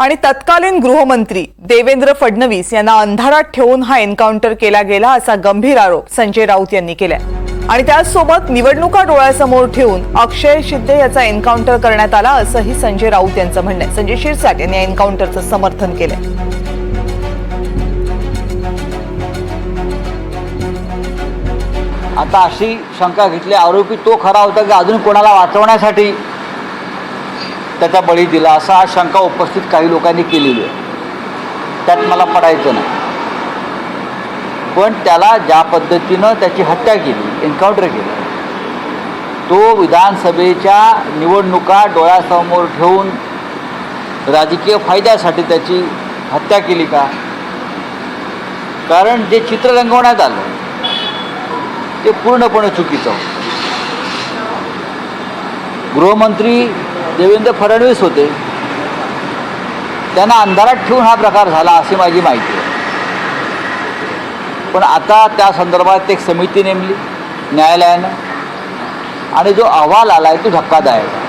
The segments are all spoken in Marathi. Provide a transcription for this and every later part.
आणि तत्कालीन गृहमंत्री देवेंद्र फडणवीस यांना अंधारात ठेवून हा एन्काउंटर केला गेला असा गंभीर आरोप संजय राऊत यांनी केलाय. आणि त्याचसोबत निवडणुका डोळ्यासमोर ठेवून अक्षय शिंदे याचा एन्काउंटर करण्यात आला असंही संजय राऊत यांचं म्हणणं आहे. संजय शिरसाट यांनी या एन्काउंटरचं समर्थन केलंय. आता अशी शंका घेतली आरोपी तो खरा होता की अजून कोणाला वाचवण्यासाठी त्याचा बळी दिला असा हा शंका उपस्थित काही लोकांनी केलेली आहे. त्यात मला पडायचं नाही. पण त्याला ज्या पद्धतीनं त्याची हत्या केली एन्काउंटर केलं तो विधानसभेच्या निवडणुका डोळ्यासमोर ठेवून राजकीय फायद्यासाठी त्याची हत्या केली का? कारण जे चित्र रंगवण्यात आलं ते पूर्णपणे चुकीचं गृहमंत्री देवेंद्र फडणवीस होते. त्यांना अंधारात ठेवून हा प्रकार झाला अशी माझी माहिती आहे. पण आता त्या संदर्भात एक समिती नेमली न्यायालयानं. आणि जो अहवाल आला आहे तो धक्कादायक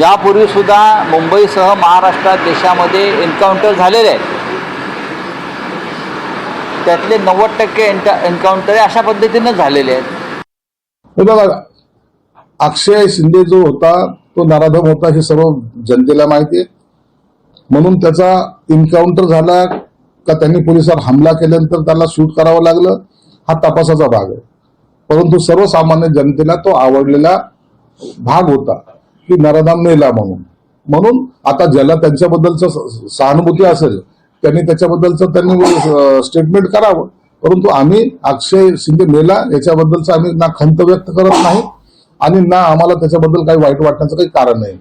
यापूर्वीसुद्धा मुंबईसह महाराष्ट्रात देशामध्ये एन्काउंटर झालेले आहेत. त्यातले नव्वद टक्के एन्का एन्काउंटर अशा पद्धतीनं झालेले आहेत. हे बघा अक्षय शिंदे जो होता तो नराधम होता हे सर्व जनतेला माहिती आहे. म्हणून त्याचा इन्काउंटर झाला का त्यांनी पोलिसांवर हमला केल्यानंतर त्याला शूट करावं लागलं हा तपासाचा भाग आहे. परंतु सर्वसामान्य जनतेला तो आवडलेला भाग होता की नराधाम मेला म्हणून. म्हणून आता ज्याला त्यांच्याबद्दलचं सहानुभूती असेल त्यांनी त्याच्याबद्दलचं त्यांनी स्टेटमेंट करावं. परंतु आम्ही अक्षय शिंदे मेला याच्याबद्दलचं आम्ही ना खंत व्यक्त करत नाही. आणि ना आम्हाला त्याच्याबद्दल काही वाईट वाटण्याचं काही कारण नाही.